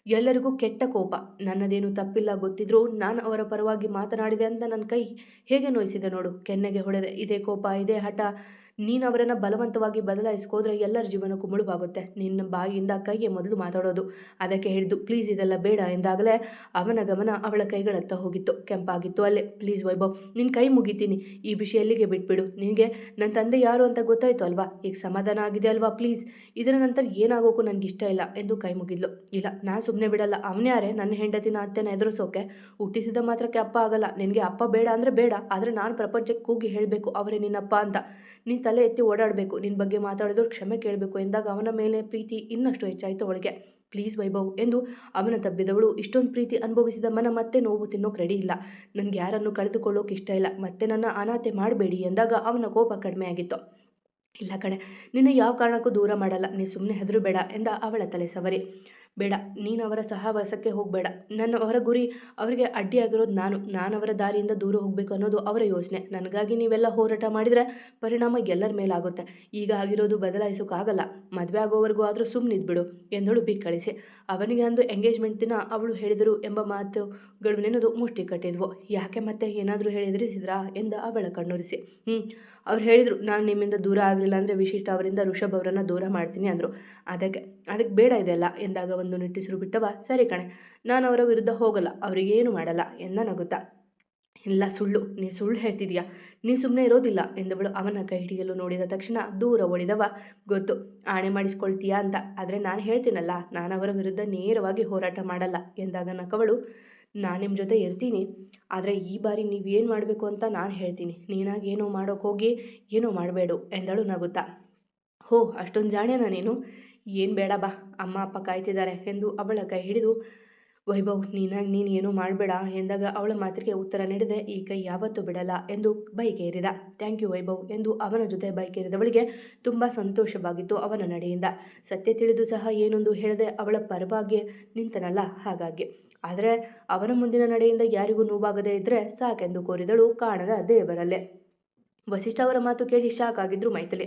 A: ಎಲ್ಲರಿಗೂ ಕೆಟ್ಟ ಕೋಪ. ನನ್ನದೇನು ತಪ್ಪಿಲ್ಲ ಗೊತ್ತಿದ್ರೂ ನಾನು ಅವರ ಪರವಾಗಿ ಮಾತನಾಡಿದೆ ಅಂತ ನನ್ನ ಕೈ ಹೇಗೆ ನೋಯಿಸಿದೆ ನೋಡು. ಕೆನ್ನೆಗೆ ಹೊಡೆದೆ. ಇದೇ ಕೋಪ, ಇದೇ ಹಠ. ನೀನು ಅವರನ್ನು ಬಲವಂತವಾಗಿ ಬದಲಾಯಿಸ್ಕೋದ್ರೆ ಎಲ್ಲರ ಜೀವನಕ್ಕೂ ಮುಳುಬಾಗುತ್ತೆ ನಿನ್ನ ಬಾಯಿಯಿಂದ ಕೈಗೆ ಮೊದಲು ಮಾತಾಡೋದು. ಅದಕ್ಕೆ ಹಿಡಿದು ಪ್ಲೀಸ್ ಇದೆಲ್ಲ ಬೇಡ ಎಂದಾಗಲೇ ಅವನ ಗಮನ ಅವಳ ಕೈಗಳತ್ತ ಹೋಗಿತ್ತು. ಕೆಂಪಾಗಿತ್ತು ಅಲ್ಲೇ. ಪ್ಲೀಸ್ ವೈಭವ್ ನಿನ್ನ ಕೈ ಮುಗಿತೀನಿ. ಈ ವಿಷಯ ಎಲ್ಲಿಗೆ ಬಿಟ್ಬಿಡು? ನಿನಗೆ ನನ್ನ ತಂದೆ ಯಾರು ಅಂತ ಗೊತ್ತಾಯ್ತು ಅಲ್ವಾ? ಈಗ ಸಮಾಧಾನ ಆಗಿದೆ ಅಲ್ವಾ? ಪ್ಲೀಸ್, ಇದರ ನಂತರ ಏನಾಗೋಕ್ಕೂ ನನಗೆ ಇಷ್ಟ ಇಲ್ಲ ಎಂದು ಕೈ ಮುಗಿದ್ಲು. ಇಲ್ಲ, ನಾನು ಸುಮ್ಮನೆ ಬಿಡಲ್ಲ. ಅವನ್ಯಾರೇ ನನ್ನ ಹೆಂಡತಿನ ಅತ್ತೆನ ಎದುರಿಸೋಕೆ ಹುಟ್ಟಿಸಿದ ಮಾತ್ರಕ್ಕೆ ಅಪ್ಪ ಆಗಲ್ಲ. ನಿನಗೆ ಅಪ್ಪ ಬೇಡ ಅಂದರೆ ಬೇಡ. ಆದರೆ ನಾನು ಪ್ರಪಂಚಕ್ಕೆ ಕೂಗಿ ಹೇಳಬೇಕು ಅವರೇ ನಿನ್ನಪ್ಪ ಅಂತ. ನೀನು ತಲೆ ಎತ್ತಿ ಓಡಾಡಬೇಕು. ನಿನ್ನ ಬಗ್ಗೆ ಮಾತಾಡಿದ್ರು ಕ್ಷಮೆ ಕೇಳಬೇಕು ಎಂದಾಗ ಅವನ ಮೇಲೆ ಪ್ರೀತಿ ಇನ್ನಷ್ಟು ಹೆಚ್ಚಾಯಿತು ಅವಳಿಗೆ. ಪ್ಲೀಸ್ ವೈಭವ್ ಎಂದು ಅವನ ತಬ್ಬಿದವಳು ಇಷ್ಟೊಂದು ಪ್ರೀತಿ ಅನುಭವಿಸಿದ ಮನ ಮತ್ತೆ ನೋವು ತಿನ್ನೋಕೆ ರೆಡಿ ಇಲ್ಲ. ನನಗೆ ಯಾರನ್ನು ಕಳೆದುಕೊಳ್ಳೋಕೆ ಇಷ್ಟ ಇಲ್ಲ. ಮತ್ತೆ ನನ್ನ ಅನಾಥೆ ಮಾಡಬೇಡಿ ಎಂದಾಗ ಅವನ ಕೋಪ ಕಡಿಮೆ ಆಗಿತ್ತು. ಇಲ್ಲ ಕಣೆ, ನಿನ್ನ ಯಾವ ಕಾರಣಕ್ಕೂ ದೂರ ಮಾಡಲ್ಲ. ನೀ ಸುಮ್ಮನೆ ಹೆದರು ಬೇಡ ಎಂದ ಅವಳ ತಲೆ ಸವರಿ. ಬೇಡ, ನೀನು ಅವರ ಸಹವಾಸಕ್ಕೆ ಹೋಗಬೇಡ. ನನ್ನ ಅವರ ಗುರಿ ಅವರಿಗೆ ಅಡ್ಡಿಯಾಗಿರೋದು ನಾನು. ನಾನು ಅವರ ದಾರಿಯಿಂದ ದೂರ ಹೋಗಬೇಕು ಅನ್ನೋದು ಅವರ ಯೋಚನೆ. ನನಗಾಗಿ ನೀವೆಲ್ಲ ಹೋರಾಟ ಮಾಡಿದರೆ ಪರಿಣಾಮ ಎಲ್ಲರ ಮೇಲಾಗುತ್ತೆ. ಈಗ ಆಗಿರೋದು ಬದಲಾಯಿಸೋಕ್ಕಾಗಲ್ಲ ಮದುವೆ ಆಗೋವರೆಗೂ ಆದರೂ ಸುಮ್ಮನಿದ್ಬಿಡು ಎಂದಳು ಕಳಿಸಿ ಅವನಿಗೆ ಅಂದು ಎಂಗೇಜ್ಮೆಂಟ್ ದಿನ ಅವಳು ಹೇಳಿದರು ಎಂಬ ಮಾತುಗಳು ನೆನೆದು ಮುಷ್ಟಿ ಕಟ್ಟಿದ್ವು. ಯಾಕೆ ಮತ್ತೆ ಏನಾದರೂ ಹೇಳಿದ್ರಿಸಿದ್ರಾ ಎಂದ ಅವಳ ಕಣ್ಣುರಿಸಿ. ಹ್ಞೂ ಅವ್ರು ಹೇಳಿದರು, ನಾನು ನಿಮ್ಮಿಂದ ದೂರ ಆಗಲಿಲ್ಲ ಅಂದರೆ ವಿಶಿಷ್ಟ ಅವರಿಂದ ಋಷಭ್ ಅವರನ್ನು ದೂರ ಮಾಡ್ತೀನಿ ಅಂದರು. ಅದಕ್ಕೆ ಅದಕ್ಕೆ ಬೇಡ ಇದೆಲ್ಲ ಎಂದಾಗ ಒಂದು ನಿಟ್ಟಿಸಿರು ಬಿಟ್ಟವ ಸರಿ ಕಣೆ, ನಾನು ಅವರ ವಿರುದ್ಧ ಹೋಗಲ್ಲ ಅವರಿಗೇನು ಮಾಡಲ್ಲ ಎಂದ ನಗುತ್ತಾ. ಇಲ್ಲ, ಸುಳ್ಳು, ನೀ ಸುಳ್ಳು ಹೇಳ್ತಿದೀಯಾ, ನೀ ಸುಮ್ಮನೆ ಇರೋದಿಲ್ಲ ಎಂದವಳು ಅವನ ಕೈ ಹಿಡಿಯಲು ನೋಡಿದ ತಕ್ಷಣ, ದೂರ ಓಡಿದವ ಗೊತ್ತು, ಆಣೆ ಮಾಡಿಸ್ಕೊಳ್ತೀಯಾ ಅಂತ, ಆದರೆ ನಾನು ಹೇಳ್ತೀನಲ್ಲ, ನಾನು ಅವರ ವಿರುದ್ಧ ನೇರವಾಗಿ ಹೋರಾಟ ಮಾಡಲ್ಲ ಎಂದಾಗ ನಕವಳು ನಾನು ನಿಮ್ಮ ಜೊತೆ ಇರ್ತೀನಿ. ಆದರೆ ಈ ಬಾರಿ ನೀವೇನು ಮಾಡಬೇಕು ಅಂತ ನಾನು ಹೇಳ್ತೀನಿ. ನೀನಾಗಿ ಏನೋ ಮಾಡೋಕೆ ಹೋಗಿ, ಏನೋ ಮಾಡಬೇಡು ಎಂದಳು ನಗುತ್ತಾ. ಹೋ, ಅಷ್ಟೊಂದು ಜಾಣ್ಯನ ನೀನು? ಏನು ಬೇಡ ಬಾ, ಅಮ್ಮ, ಅಪ್ಪ ಕಾಯ್ತಿದ್ದಾರೆ ಎಂದು ಅವಳ ಕೈ ಹಿಡಿದು, ವೈಭವ್, ನೀನಾಗಿ ನೀನು ಏನೂ ಮಾಡಬೇಡ ಎಂದಾಗ ಅವಳ ಮಾತಿಗೆ ಉತ್ತರ ನೀಡಿದೆ ಈ ಕೈ ಯಾವತ್ತೂ ಬಿಡಲ್ಲ ಎಂದು ಬೈಕ್ ಏರಿದ ಥ್ಯಾಂಕ್ ಯು ವೈಭವ್ ಎಂದು ಅವನ ಜೊತೆ ಬೈಕ್ ಏರಿದವಳಿಗೆ ತುಂಬ ಸಂತೋಷವಾಗಿತ್ತು ಅವನ ನಡೆಯಿಂದ. ಸತ್ಯ ತಿಳಿದು ಸಹ ಏನೊಂದು ಹೇಳದೆ ಅವಳ ಪರವಾಗಿ ನಿಂತನಲ್ಲ ಹಾಗಾಗಿ. ಆದರೆ ಅವನ ಮುಂದಿನ ನಡೆಯಿಂದ ಯಾರಿಗೂ ನೋವಾಗದೇ ಇದ್ದರೆ ಸಾಕೆಂದು ಕೋರಿದಳು ಕಾಣದ ದೇವರಲ್ಲೇ. ವಸಿಷ್ಠ ಅವರ ಮಾತು ಕೇಳಿ ಶಾಕ್ ಆಗಿದ್ರು ಮೈಥಿಲಿ.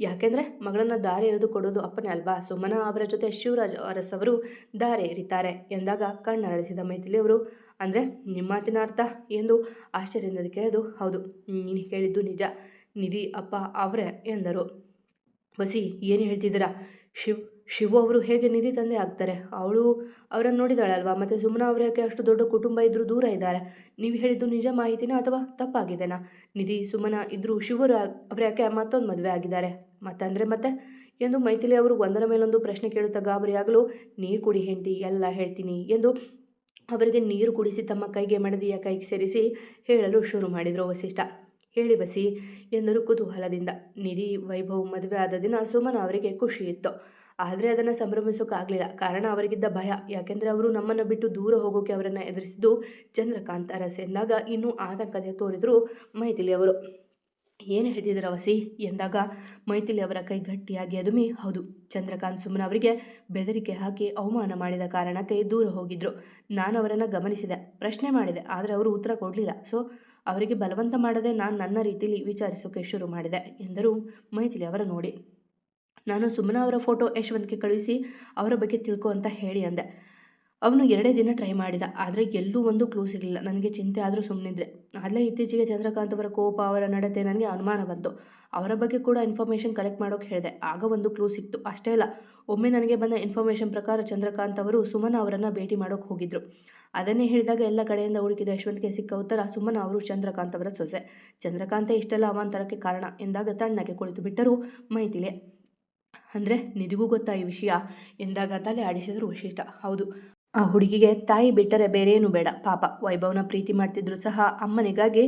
A: ಯಾಕೆಂದರೆ ಮಗಳನ್ನ ದಾರಿ ಎರೆದು ಕೊಡೋದು ಅಪ್ಪನೇ ಅಲ್ವಾ? ಸುಮನ ಅವರ ಜೊತೆ ಶಿವರಾಜ್ ಅರಸವರು ದಾರಿ ಎರಿತಾರೆ ಎಂದಾಗ ಕಣ್ಣರಳಿಸಿದ ಮೈಥಿಲಿಯವರು ಅಂದರೆ ನಿಮ್ಮ ಮಾತಿನ ಅರ್ಥ? ಎಂದು ಆಶ್ಚರ್ಯದಿಂದ ಕೇಳಿದು ಹೌದು, ನೀನು ಹೇಳಿದ್ದು ನಿಜ. ನಿಧಿ ಅಪ್ಪ ಅವರೇ ಎಂದರು. ಬಸಿ ಏನು ಹೇಳ್ತಿದ್ದೀರಾ? ಶಿವ್ ಶಿವು ಅವರು ಹೇಗೆ ನಿಧಿ ತಂದೆ ಆಗ್ತಾರೆ? ಅವಳು ಅವರನ್ನು ನೋಡಿದಾಳಲ್ವಾ? ಮತ್ತು ಸುಮ್ಮನ ಅವರು ಯಾಕೆ ಅಷ್ಟು ದೊಡ್ಡ ಕುಟುಂಬ ಇದ್ದರೂ ದೂರ ಇದ್ದಾರೆ? ನೀವು ಹೇಳಿದ್ದು ನಿಜ ಮಾಹಿತಿನಾ ಅಥವಾ ತಪ್ಪಾಗಿದೆನಾ? ನಿಧಿ, ಸುಮನ ಇದ್ದರೂ ಶಿವರು ಅವ್ರ ಯಾಕೆ ಮತ್ತೊಂದು ಮದುವೆ ಆಗಿದ್ದಾರೆ? ಮತ್ತಂದರೆ ಮತ್ತೆ? ಎಂದು ಮೈಥಿಲಿ ಅವರು ಒಂದರ ಮೇಲೊಂದು ಪ್ರಶ್ನೆ ಕೇಳುತ್ತಾ ಗಾಬರಿಯಾಗಲು ನೀರು ಕುಡಿ ಹೆಂಡತಿ, ಎಲ್ಲ ಹೇಳ್ತೀನಿ ಎಂದು ಅವರಿಗೆ ನೀರು ಕುಡಿಸಿ ತಮ್ಮ ಕೈಗೆ ಮಡದಿಯ ಕೈಗೆ ಸೇರಿಸಿ ಹೇಳಲು ಶುರು ಮಾಡಿದರು ವಸಿಷ್ಠ. ಹೇಳಿ ಬಸಿ ಎಂದರು ಕುತೂಹಲದಿಂದ. ನಿಧಿ, ವೈಭವ್ ಮದುವೆ ಆದ ದಿನ ಸುಮನ ಅವರಿಗೆ ಖುಷಿ ಇತ್ತು. ಆದರೆ ಅದನ್ನು ಸಂಭ್ರಮಿಸೋಕ್ಕಾಗಲಿಲ್ಲ ಕಾರಣ ಅವರಿಗಿದ್ದ ಭಯ. ಯಾಕೆಂದರೆ ಅವರು ನಮ್ಮನ್ನು ಬಿಟ್ಟು ದೂರ ಹೋಗೋಕೆ ಅವರನ್ನು ಎದುರಿಸಿದ್ದು ಚಂದ್ರಕಾಂತ ರಸ ಎಂದಾಗ ಇನ್ನೂ ಆತಂಕತೆ ತೋರಿದರು ಮೈಥಿಲಿ ಅವರು. ಏನು ಹೇಳ್ತಿದ್ದಾರೆ ವಸಿ? ಎಂದಾಗ ಮೈಥಿಲಿ ಅವರ ಕೈ ಗಟ್ಟಿಯಾಗಿ ಅದುಮಿ, ಹೌದು. ಚಂದ್ರಕಾಂತ್ ಸುಮ್ಮನ ಅವರಿಗೆ ಬೆದರಿಕೆ ಹಾಕಿ ಅವಮಾನ ಮಾಡಿದ ಕಾರಣಕ್ಕೆ ದೂರ ಹೋಗಿದ್ರು. ನಾನು ಅವರನ್ನು ಗಮನಿಸಿದೆ. ಪ್ರಶ್ನೆ ಮಾಡಿದೆ, ಆದರೆ ಅವರು ಉತ್ತರ ಕೊಡಲಿಲ್ಲ. ಸೊ, ಅವರಿಗೆ ಬಲವಂತ ಮಾಡದೆ ನಾನು ನನ್ನ ರೀತಿಯಲ್ಲಿ ವಿಚಾರಿಸೋಕೆ ಶುರು ಮಾಡಿದೆ, ಎಂದರು ಮೈಥಿಲಿ ಅವರ ನೋಡಿ. ನಾನು ಸುಮ್ಮನ ಅವರ ಫೋಟೋ ಯಶವಂತ್ಗೆ ಕಳುಹಿಸಿ ಅವರ ಬಗ್ಗೆ ತಿಳ್ಕೊ ಅಂತ ಹೇಳಿ ಅಂದೆ. ಅವನು ಎರಡೇ ದಿನ ಟ್ರೈ ಮಾಡಿದ, ಆದರೆ ಎಲ್ಲೂ ಒಂದು ಕ್ಲೂ ಸಿಗಲಿಲ್ಲ. ನನಗೆ ಚಿಂತೆ ಆದರೂ ಸುಮ್ಮನಿದ್ರೆ ಆದರೆ ಇತ್ತೀಚೆಗೆ ಚಂದ್ರಕಾಂತ್ ಅವರ ಕೋಪ, ಅವರ ನಡತೆ ನನಗೆ ಅನುಮಾನ ಬಂತು. ಅವರ ಬಗ್ಗೆ ಕೂಡ ಇನ್ಫಾರ್ಮೇಷನ್ ಕಲೆಕ್ಟ್ ಮಾಡೋಕೆ ಹೇಳಿದೆ. ಆಗ ಒಂದು ಕ್ಲೂ ಸಿಕ್ತು. ಅಷ್ಟೇ ಅಲ್ಲ, ಒಮ್ಮೆ ನನಗೆ ಬಂದ ಇನ್ಫಾರ್ಮೇಷನ್ ಪ್ರಕಾರ ಚಂದ್ರಕಾಂತ್ ಅವರು ಸುಮನ ಅವರನ್ನು ಭೇಟಿ ಮಾಡೋಕೆ ಹೋಗಿದ್ರು. ಅದನ್ನೇ ಹೇಳಿದಾಗ ಎಲ್ಲ ಕಡೆಯಿಂದ ಹುಡುಕಿದ ಯಶವಂತ್ಗೆ ಸಿಕ್ಕ ಉತ್ತರ, ಸುಮನ ಅವರು ಚಂದ್ರಕಾಂತ್ ಅವರ ಸೊಸೆ. ಚಂದ್ರಕಾಂತೆ ಇಷ್ಟೆಲ್ಲ ಅವಾಂತರಕ್ಕೆ ಕಾರಣ ಎಂದಾಗ ತಣ್ಣಗೆ ಕುಳಿತು ಬಿಟ್ಟರು ಮೈತಿಲೆ ಅಂದರೆ ನಿನಗೂ ಗೊತ್ತಾ ಈ ವಿಷಯ? ಎಂದಾಗ ತಲೆ ಆಡಿಸಿದ್ರು ವಶಿಷ್ಠ. ಹೌದು. ಆ ಹುಡುಗಿಗೆ ತಾಯಿ ಬಿಟ್ಟರೆ ಬೇರೇನು ಬೇಡ. ಪಾಪ. ವೈಭವನ ಪ್ರೀತಿ ಮಾಡ್ತಿದ್ರು ಸಹ ಅಮ್ಮನಿಗಾಗಿ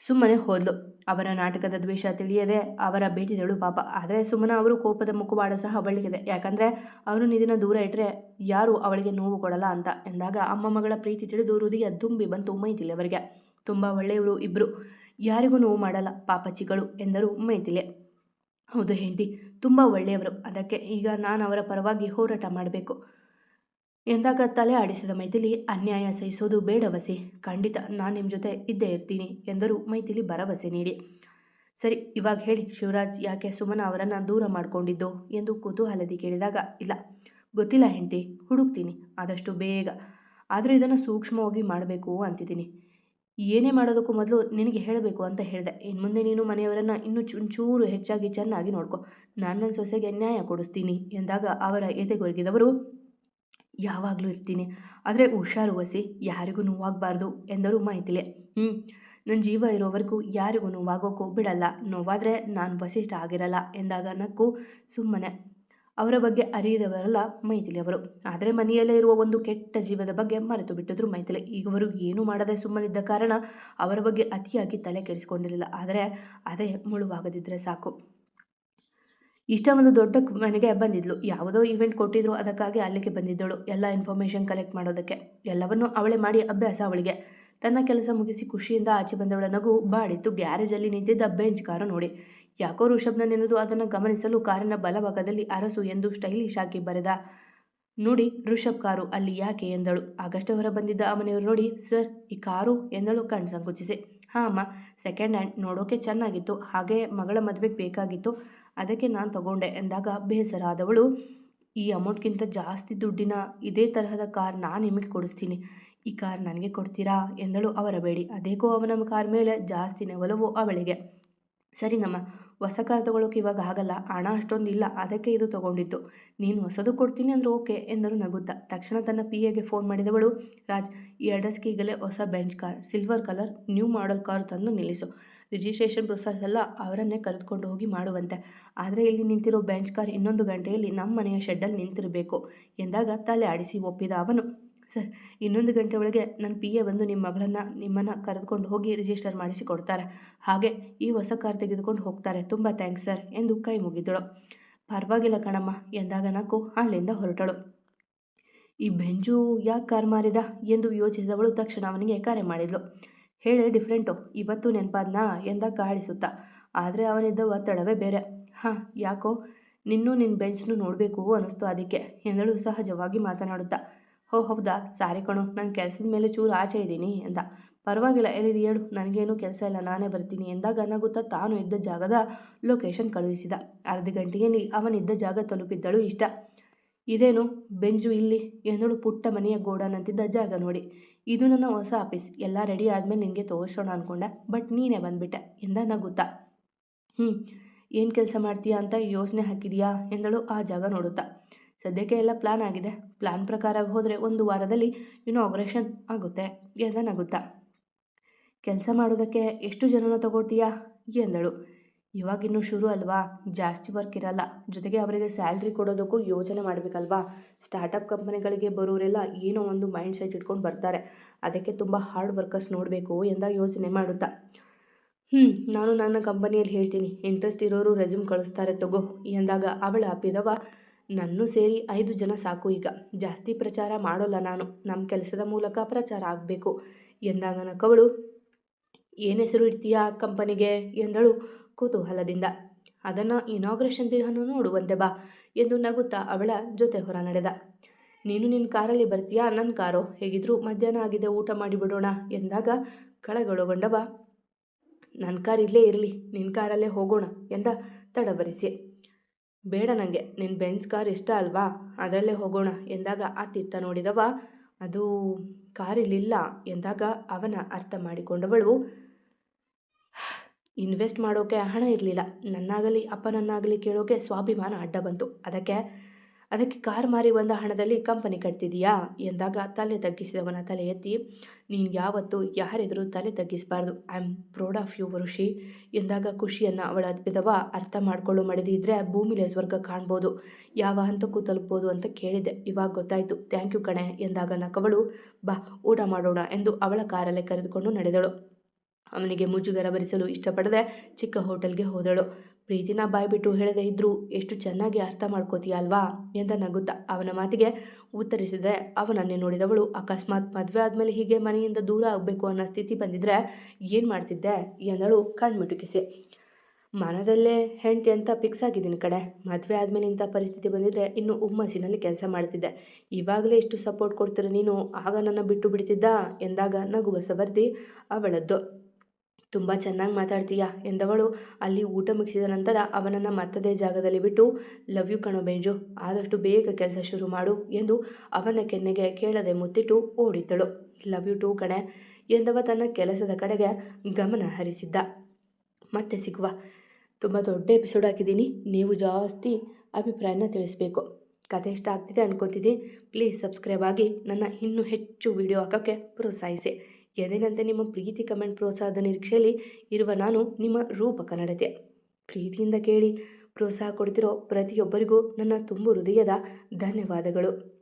A: ಸುಮ್ಮನೆ ಹೋದ್ಲು. ಅವರ ನಾಟಕದ ದ್ವೇಷ ತಿಳಿಯದೆ ಅವರ ಭೇಟಿದಳು ಪಾಪ. ಆದರೆ ಸುಮ್ಮನ ಅವರು ಕೋಪದ ಮುಖವಾಡ ಸಹ ಅವಳಿಗಿದೆ. ಯಾಕಂದರೆ ಅವನು ನಿಧಿನ ದೂರ ಇಟ್ಟರೆ ಯಾರು ಅವಳಿಗೆ ನೋವು ಕೊಡಲ್ಲ ಅಂತ ಎಂದಾಗ ಅಮ್ಮ ಮಗಳ ಪ್ರೀತಿ ತಿಳಿದು ಹೃದಯ ತುಂಬಿ ಬಂತು ಮೈತಿಲೆ ಅವರಿಗೆ. ತುಂಬ ಒಳ್ಳೆಯವರು ಇಬ್ಬರು ಯಾರಿಗೂ ನೋವು ಮಾಡಲ್ಲ ಪಾಪಚಿಗಳು ಎಂದರು ಮೈತಿಲೆ ಹೌದು ಹೆಂಡತಿ, ತುಂಬ ಒಳ್ಳೆಯವರು. ಅದಕ್ಕೆ ಈಗ ನಾನು ಅವರ ಪರವಾಗಿ ಹೋರಾಟ ಮಾಡಬೇಕು. ಎಂದಾಗ ತಲೆ ಆಡಿಸಿದ ಮೈಥಿಲಿ, ಅನ್ಯಾಯ ಸಹಿಸೋದು ಬೇಡವಸಿ ಖಂಡಿತ ನಾನು ನಿಮ್ಮ ಜೊತೆ ಇದ್ದೇ ಇರ್ತೀನಿ ಎಂದರು ಮೈಥಿಲಿ ಭರವಸೆ ನೀಡಿ. ಸರಿ, ಇವಾಗ ಹೇಳಿ ಶಿವರಾಜ್ ಯಾಕೆ ಸುಮನ ಅವರನ್ನು ದೂರ ಮಾಡಿಕೊಂಡಿದ್ದು? ಎಂದು ಕುತೂಹಲದಿ ಕೇಳಿದಾಗ, ಇಲ್ಲ, ಗೊತ್ತಿಲ್ಲ ಹೆಂಡತಿ, ಹುಡುಕ್ತೀನಿ. ಆದಷ್ಟು ಬೇಗ. ಆದರೆ ಇದನ್ನು ಸೂಕ್ಷ್ಮವಾಗಿ ಮಾಡಬೇಕು ಅಂತಿದ್ದೀನಿ. ಏನೇ ಮಾಡೋದಕ್ಕೂ ಮೊದಲು ನಿನಗೆ ಹೇಳಬೇಕು ಅಂತ ಹೇಳಿದೆ. ಇನ್ನು ಮುಂದೆ ನೀನು ಮನೆಯವರನ್ನು ಇನ್ನೂ ಚೂರು ಹೆಚ್ಚಾಗಿ ಚೆನ್ನಾಗಿ ನೋಡ್ಕೊ. ನಾನು ನನ್ನ ಸೊಸೆಗೆ ನ್ಯಾಯ ಕೊಡಿಸ್ತೀನಿ ಎಂದಾಗ ಅವರ ಎದೆಗೊರಗಿದವರು, ಯಾವಾಗಲೂ ಇರ್ತೀನಿ. ಆದರೆ ಹುಷಾರು ವಸಿ, ಯಾರಿಗೂ ನೋವಾಗಬಾರ್ದು ಎಂದರು ಮಾಹಿತಿಲೆ ಹ್ಞೂ ನನ್ನ ಜೀವ ಇರೋವರೆಗೂ ಯಾರಿಗೂ ನೋವಾಗೋಕ್ಕೂ ಬಿಡಲ್ಲ. ನೋವಾದರೆ ನಾನು ವಸಿಷ್ಠ ಆಗಿರಲ್ಲ ಎಂದಾಗ ನಕ್ಕು ಸುಮ್ಮನೆ. ಅವರ ಬಗ್ಗೆ ಅರಿಯದವರಲ್ಲ ಮೈಥಿಲಿ ಅವರು ಆದರೆ ಮನೆಯಲ್ಲೇ ಇರುವ ಒಂದು ಕೆಟ್ಟ ಜೀವದ ಬಗ್ಗೆ ಮರೆತು ಬಿಟ್ಟಿದ್ರು ಮೈಥಿಲಿ. ಈಗವರು ಏನು ಮಾಡದೆ ಸುಮ್ಮನಿದ್ದ ಕಾರಣ ಅವರ ಬಗ್ಗೆ ಅತಿಯಾಗಿ ತಲೆ ಕೆಡಿಸಿಕೊಂಡಿರಲಿಲ್ಲ. ಆದರೆ ಅದೇ ಮುಳುವಾಗದಿದ್ದರೆ ಸಾಕು. ಇಷ್ಟ ಒಂದು ದೊಡ್ಡ ಮನೆಗೆ ಬಂದಿದ್ಲು. ಯಾವುದೋ ಇವೆಂಟ್ ಕೊಟ್ಟಿದ್ರು ಅದಕ್ಕಾಗಿ ಅಲ್ಲಿಗೆ ಬಂದಿದ್ದಳು. ಎಲ್ಲ ಇನ್ಫಾರ್ಮೇಷನ್ ಕಲೆಕ್ಟ್ ಮಾಡೋದಕ್ಕೆ. ಎಲ್ಲವನ್ನೂ ಅವಳೇ ಮಾಡಿ ಅಭ್ಯಾಸ ಅವಳಿಗೆ. ತನ್ನ ಕೆಲಸ ಮುಗಿಸಿ ಖುಷಿಯಿಂದ ಆಚೆ ಬಂದವಳ ನಗು ಬಾಡಿತ್ತು. ಗ್ಯಾರೇಜಲ್ಲಿ ನಿಂತಿದ್ದ ಬೆಂಚ್ ಕಾರು ನೋಡಿ. ಯಾಕೋ ಋಷಭ್ನ ನೆನೆದು ಅದನ್ನು ಗಮನಿಸಲು ಕಾರಿನ ಬಲಭಾಗದಲ್ಲಿ ಅರಸು ಎಂದು ಸ್ಟೈಲಿಶ್ ಆಗಿ ಬರೆದ. ನೋಡಿ ಋಷಭ್ ಕಾರು, ಅಲ್ಲಿ ಯಾಕೆ ಎಂದಳು. ಆಗಷ್ಟೇ ಹೊರ ಬಂದಿದ್ದ ಮನೆಯವರು ನೋಡಿ, ಸರ್, ಈ ಕಾರು ಎಂದಳು ಕಣ್ ಸಂಕುಚಿಸಿ. ಹಾಂ, ಅಮ್ಮ, ಸೆಕೆಂಡ್ ಹ್ಯಾಂಡ್, ನೋಡೋಕೆ ಚೆನ್ನಾಗಿತ್ತು. ಹಾಗೆ ಮಗಳ ಮದುವೆಗೆ ಬೇಕಾಗಿತ್ತು. ಅದಕ್ಕೆ ನಾನು ತಗೊಂಡೆ ಎಂದಾಗ ಬೇಸರ ಆದವಳು ಈ ಅಮೌಂಟ್ಗಿಂತ ಜಾಸ್ತಿ ದುಡ್ಡಿನ ಇದೇ ತರಹದ ಕಾರ್ ನಾನು ನಿಮಗೆ ಕೊಡಿಸ್ತೀನಿ. ಈ ಕಾರ್ ನನಗೆ ಕೊಡ್ತೀರಾ? ಎಂದಳು ಅವರ ಬೇಡಿ. ಅದೇಕೋ ಅವನ ಕಾರ್ ಮೇಲೆ ಜಾಸ್ತಿನೇ ಒಲವು ಅವಳಿಗೆ. ಸರಿ ನಮ್ಮ, ಹೊಸ ಕಾರ್ ತಗೊಳ್ಳೋಕೆ ಇವಾಗ ಆಗಲ್ಲ. ಹಣ ಅಷ್ಟೊಂದು ಇಲ್ಲ ಅದಕ್ಕೆ ಇದು ತಗೊಂಡಿತ್ತು ನೀನು ಹೊಸದು ಕೊಡ್ತೀನಿ ಅಂದ್ರೆ ಓಕೆ ಎಂದರು ನಗುತ್ತಾ. ತಕ್ಷಣ ತನ್ನ ಪಿ ಎಗೆ ಫೋನ್ ಮಾಡಿದವಳು, ರಾಜ್, ಈ ಅಡ್ರೆಸ್ಗೆ ಹೊಸ Benz car, silver colour, new model car ತಂದು ನಿಲ್ಲಿಸು. ರಿಜಿಸ್ಟ್ರೇಷನ್ ಪ್ರೊಸೆಸ್ ಎಲ್ಲ ಅವರನ್ನೇ ಕರೆದುಕೊಂಡು ಹೋಗಿ ಮಾಡುವಂತೆ. ಆದರೆ ಇಲ್ಲಿ ನಿಂತಿರೋ ಬೆಂಚ್ ಕಾರ್ ಇನ್ನೊಂದು ಗಂಟೆಯಲ್ಲಿ ನಮ್ಮ ಮನೆಯ ಶೆಡ್ಡಲ್ಲಿ ನಿಂತಿರಬೇಕು. ಎಂದಾಗ ತಲೆ ಆಡಿಸಿ ಒಪ್ಪಿದ ಅವನು. ಸರ್, ಇನ್ನೊಂದು ಗಂಟೆ ಒಳಗೆ ನನ್ನ ಪಿ ಎ ಬಂದು ನಿಮ್ಮ ಮಗಳನ್ನು, ನಿಮ್ಮನ್ನು ಕರೆದುಕೊಂಡು ಹೋಗಿ ರಿಜಿಸ್ಟರ್ ಮಾಡಿಸಿ ಕೊಡ್ತಾರೆ ಹಾಗೆ ಈ ಹೊಸ ಕಾರ್ ತೆಗೆದುಕೊಂಡು ಹೋಗ್ತಾರೆ. ತುಂಬ ಥ್ಯಾಂಕ್ಸ್ ಸರ್ ಎಂದು ಕೈ ಮುಗಿದಳು. ಪರವಾಗಿಲ್ಲ ಕಣಮ್ಮ ಎಂದಾಗ ನಕ್ಕು ಅಲ್ಲಿಂದ ಹೊರಟಳು. ಈ ಬೆಂಜು ಯಾಕೆ ಕಾರ್ ಮಾರಿದ ಎಂದು ಯೋಚಿಸಿದವಳು ತಕ್ಷಣ ಅವನಿಗೆ ಕರೆ ಮಾಡಿದ್ಲು. ಹೇಳಿ ಡಿಫ್ರೆಂಟು ಇವತ್ತು ನೆನಪಾದ್ನಾ ಎಂದ ಕಾಡಿಸುತ್ತ ಆದರೆ ಅವನಿದ್ದ ಒತ್ತಡವೇ ಬೇರೆ. ಹಾಂ, ಯಾಕೋ, ನಿನ್ನೂ ನಿನ್ನ ಬೆಂಚ್ನೂ ನೋಡಬೇಕು ಅನ್ನಿಸ್ತು ಅದಕ್ಕೆ ಎಂದಳು ಸಹಜವಾಗಿ ಮಾತನಾಡುತ್ತಾ. ಹೋ, ಹೌದಾ? ಸಾರಿ ಕಣು, ನಾನು ಕೆಲಸದ ಮೇಲೆ ಚೂರು ಆಚೆ ಇದ್ದೀನಿ ಎಂದ. ಪರವಾಗಿಲ್ಲ, ಎಲ್ಲಿದೆ ಹೇಳು, ನನಗೇನು ಕೆಲಸ ಇಲ್ಲ, ನಾನೇ ಬರ್ತೀನಿ ಎಂದಾಗ ನಗುತ್ತಾ ತಾನು ಇದ್ದ ಜಾಗದ ಲೊಕೇಶನ್ ಕಳುಹಿಸಿದ. ಅರ್ಧ ಗಂಟೆಗೆ ಅವನಿದ್ದ ಜಾಗ ತಲುಪಿದ್ದಳು ಇಷ್ಟ. ಇದೇನು? ಬೆಂಜು ಇಲ್ಲಿ? ಎಂದಳು ಪುಟ್ಟ ಮನೆಯ ಗೋಡನಂತಿದ್ದ ಜಾಗ ನೋಡಿ. ಇದು ನನ್ನ ಹೊಸ ಆಫೀಸ್. ಎಲ್ಲ ರೆಡಿ ಆದಮೇಲೆ ನಿನಗೆ ತೋರಿಸೋಣ ಅಂದ್ಕೊಂಡೆ ಬಟ್ ನೀನೇ ಬಂದುಬಿಟ್ಟೆ ಎಂದ ನಗುತ್ತಾ. ಹ್ಞೂ ಏನು ಕೆಲಸ ಮಾಡ್ತೀಯಾ ಅಂತ ಯೋಚನೆ ಹಾಕಿದೀಯಾ ಎಂದಳು ಆ ಜಾಗ ನೋಡುತ್ತಾ. ಸದ್ಯಕ್ಕೆ ಎಲ್ಲ ಪ್ಲಾನ್ ಆಗಿದೆ. ಪ್ಲಾನ್ ಪ್ರಕಾರ ಹೋದರೆ ಒಂದು ವಾರದಲ್ಲಿ ಇನಾಗ್ರೇಷನ್ ಆಗುತ್ತೆ ಎಲ್ಲನಾಗುತ್ತಾ ಕೆಲಸ ಮಾಡೋದಕ್ಕೆ ಎಷ್ಟು ಜನನ ತಗೊಳ್ತೀಯಾ? ಎಂದಳು. ಇವಾಗಿನ್ನೂ ಶುರು ಅಲ್ವಾ? ಜಾಸ್ತಿ ವರ್ಕ್ ಇರಲ್ಲ. ಜೊತೆಗೆ ಅವರಿಗೆ ಸ್ಯಾಲ್ರಿ ಕೊಡೋದಕ್ಕೂ ಯೋಚನೆ ಮಾಡಬೇಕಲ್ವಾ? ಸ್ಟಾರ್ಟಪ್ ಕಂಪನಿಗಳಿಗೆ ಬರೋರೆಲ್ಲ ಏನೋ ಒಂದು ಮೈಂಡ್ ಸೆಟ್ ಇಟ್ಕೊಂಡು ಬರ್ತಾರೆ. ಅದಕ್ಕೆ ತುಂಬ ಹಾರ್ಡ್ ವರ್ಕರ್ಸ್ ನೋಡಬೇಕು ಎಂದ ಯೋಚನೆ ಮಾಡುತ್ತಾ. ಹ್ಞೂ ನಾನು ನನ್ನ ಕಂಪನಿಯಲ್ಲಿ ಹೇಳ್ತೀನಿ. ಇಂಟ್ರೆಸ್ಟ್ ಇರೋರು ರೆಸ್ಯೂಮ್ ಕಳಿಸ್ತಾರೆ, ತಗೋ, ಎಂದಾಗ ಅವಳ ಅಪ್ಪಿದವ ನನ್ನೂ ಸೇರಿ ಐದು ಜನ ಸಾಕು ಈಗ. ಜಾಸ್ತಿ ಪ್ರಚಾರ ಮಾಡೋಲ್ಲ ನಾನು. ನಮ್ಮ ಕೆಲಸದ ಮೂಲಕ ಪ್ರಚಾರ ಆಗಬೇಕು. ಎಂದಾಗ ನಕ್ಕವಳು, ಏನು ಹೆಸರು ಇಡ್ತೀಯಾ ಕಂಪನಿಗೆ? ಎಂದಳು ಕುತೂಹಲದಿಂದ. ಅದನ್ನು ಇನಾಗ್ರೇಷನ್ ದಿನ ನೋಡುವಂತೆ ಬಾ ಎಂದು ನಗುತ್ತಾ ಅವಳ ಜೊತೆ ಹೊರ ನಡೆದ ನೀನು ನಿನ್ನ ಕಾರಲ್ಲಿ ಬರ್ತೀಯಾ? ನನ್ನ ಕಾರೋ? ಹೇಗಿದ್ರು ಮಧ್ಯಾಹ್ನ ಆಗಿದೆ ಊಟ ಮಾಡಿಬಿಡೋಣ ಎಂದಾಗ ಕಳಗೊಳಗೊಂಡವ ನನ್ನ ಕಾರ್ ಇಲ್ಲೇ ಇರಲಿ. ನಿನ್ನ ಕಾರಲ್ಲೇ ಹೋಗೋಣ ಎಂದ ತಡಬರಿಸಿ ಬೇಡ ನನಗೆ ನಿನ್ನ ಬೆನ್ಸ್ ಕಾರ್ ಇಷ್ಟ ಅಲ್ವಾ? ಅದರಲ್ಲೇ ಹೋಗೋಣ, ಎಂದಾಗ ಅತ್ತಿತ್ತ ನೋಡಿದವ, ಅದು ಕಾರಿಲಿಲ್ಲ ಎಂದಾಗ ಅವನ ಅರ್ಥ ಮಾಡಿಕೊಂಡವಳು, ಇನ್ವೆಸ್ಟ್ ಮಾಡೋಕೆ ಹಣ ಇರಲಿಲ್ಲ, ನನ್ನಾಗಲಿ ಅಪ್ಪನನ್ನಾಗಲಿ ಕೇಳೋಕೆ ಸ್ವಾಭಿಮಾನ ಅಡ್ಡ ಬಂತು, ಅದಕ್ಕೆ ಅದಕ್ಕೆ ಕಾರ್ ಮಾರಿ ಬಂದ ಹಣದಲ್ಲಿ ಕಂಪನಿ ಕಟ್ತಿದೀಯಾ? ಎಂದಾಗ ತಲೆ ತಗ್ಗಿಸಿದವನ ತಲೆ ಎತ್ತಿ, ನೀನು ಯಾವತ್ತೂ ಯಾರೆದುರು ತಲೆ ತಗ್ಗಿಸಬಾರ್ದು. I am proud of you Varushi, ಎಂದಾಗ ಖುಷಿಯನ್ನು ಅವಳ ವಿಧವ ಅರ್ಥ ಮಾಡಿಕೊಳ್ಳು ಮಡದಿದ್ರೆ ಭೂಮಿಲೆ ಸ್ವರ್ಗ ಕಾಣ್ಬೋದು. ಯಾವ ಹಂತಕ್ಕೂ ತಲುಪ್ಬೋದು ಅಂತ ಕೇಳಿದೆ ಇವಾಗ ಗೊತ್ತಾಯಿತು. ಥ್ಯಾಂಕ್ ಯು ಕಣೆ, ಎಂದಾಗ ನಕವಳು, ಬಾ, ಊಟ ಮಾಡೋಣ ಎಂದು ಅವಳ ಕಾರಲ್ಲೇ ಕರೆದುಕೊಂಡು ನಡೆದಳು. ಅವನಿಗೆ ಮುಜುಗರ ಭರಿಸಲು ಇಷ್ಟಪಡದೆ ಚಿಕ್ಕ ಹೋಟೆಲ್ಗೆ ಹೋದಳು. ಪ್ರೀತಿನ ಬಾಯ್ಬಿಟ್ಟು ಹೇಳದೇ ಇದ್ರೂ ಎಷ್ಟು ಚೆನ್ನಾಗಿ ಅರ್ಥ ಮಾಡ್ಕೋತೀಯ ಅಲ್ವಾ ಎಂದ ನಗುತ್ತಾ ಅವನ ಮಾತಿಗೆ ಉತ್ತರಿಸಿದೆ. ಅವನನ್ನೇ ನೋಡಿದವಳು ಅಕಸ್ಮಾತ್ ಮದುವೆ ಆದಮೇಲೆ ಹೀಗೆ ಮನೆಯಿಂದ ದೂರ ಆಗಬೇಕು ಅನ್ನೋ ಸ್ಥಿತಿ ಬಂದಿದ್ರೆ ಏನು ಮಾಡ್ತಿದ್ದೆ ಎಂದಳು ಕಣ್ಮಿಟುಕಿಸಿ ಮನದಲ್ಲೇ ಹೆಂಡತಿ ಅಂತ ಫಿಕ್ಸ್ ಆಗಿದ್ದೀನಿ ಕಡೆ ಮದುವೆ ಆದಮೇಲೆ ಇಂಥ ಪರಿಸ್ಥಿತಿ ಬಂದಿದ್ರೆ ಇನ್ನು ಉಮ್ಮಸಿನಲ್ಲಿ ಕೆಲಸ ಮಾಡ್ತಿದ್ದೆ. ಇವಾಗಲೇ ಇಷ್ಟು ಸಪೋರ್ಟ್ ಕೊಡ್ತೀರ ನೀನು? ಆಗ ನನ್ನ ಬಿಟ್ಟು ಬಿಡ್ತಿದ್ದ? ಎಂದಾಗ ನಗುವ ಸವರ್ದಿ ಅವಳದ್ದು. ತುಂಬ ಚೆನ್ನಾಗಿ ಮಾತಾಡ್ತೀಯ? ಎಂದವಳು. ಅಲ್ಲಿ ಊಟ ಮುಗಿಸಿದ ನಂತರ ಅವನನ್ನು ಮತ್ತದೇ ಜಾಗದಲ್ಲಿ ಬಿಟ್ಟು, ಲವ್ ಯು ಕಣೋ ಬೆಂಜು, ಆದಷ್ಟು ಬೇಗ ಕೆಲಸ ಶುರು ಮಾಡು ಎಂದು ಅವನ ಕೆನ್ನೆಗೆ ಕೇಳದೆ ಮುತ್ತಿಟ್ಟು ಓಡಿದ್ದಳು. ಲವ್ ಯು ಟು ಕಣೆ ಎಂದವ ತನ್ನ ಕೆಲಸದ ಕಡೆಗೆ ಗಮನ ಹರಿಸಿದ್ದ. ಮತ್ತೆ ಸಿಗುವ. ತುಂಬ ದೊಡ್ಡ ಎಪಿಸೋಡ್ ಹಾಕಿದ್ದೀನಿ. ನೀವು ಜಾಸ್ತಿ ಅಭಿಪ್ರಾಯನ ತಿಳಿಸ್ಬೇಕು. ಕತೆ ಇಷ್ಟ ಆಗ್ತಿದೆ ಅನ್ಕೋತಿದ್ದೀನಿ. ಪ್ಲೀಸ್ ಸಬ್ಸ್ಕ್ರೈಬ್ ಆಗಿ ನನ್ನ ಇನ್ನೂ ಹೆಚ್ಚು ವಿಡಿಯೋ ಹಾಕೋಕ್ಕೆ ಪ್ರೋತ್ಸಾಹಿಸಿ. ಎಂದಿನಂತೆ ನಿಮ್ಮ ಪ್ರೀತಿ ಕಮೆಂಟ್ ಪ್ರೋತ್ಸಾಹದ ನಿರೀಕ್ಷೆಯಲ್ಲಿ ಇರುವ ನಾನು ನಿಮ್ಮ ರೂಪ ಕನ್ನಡತೆ ಪ್ರೀತಿಯಿಂದ ಕೇಳಿ ಪ್ರೋತ್ಸಾಹ ಕೊಡ್ತಿರೋ ಪ್ರತಿಯೊಬ್ಬರಿಗೂ ನನ್ನ ತುಂಬು ಹೃದಯದ ಧನ್ಯವಾದಗಳು.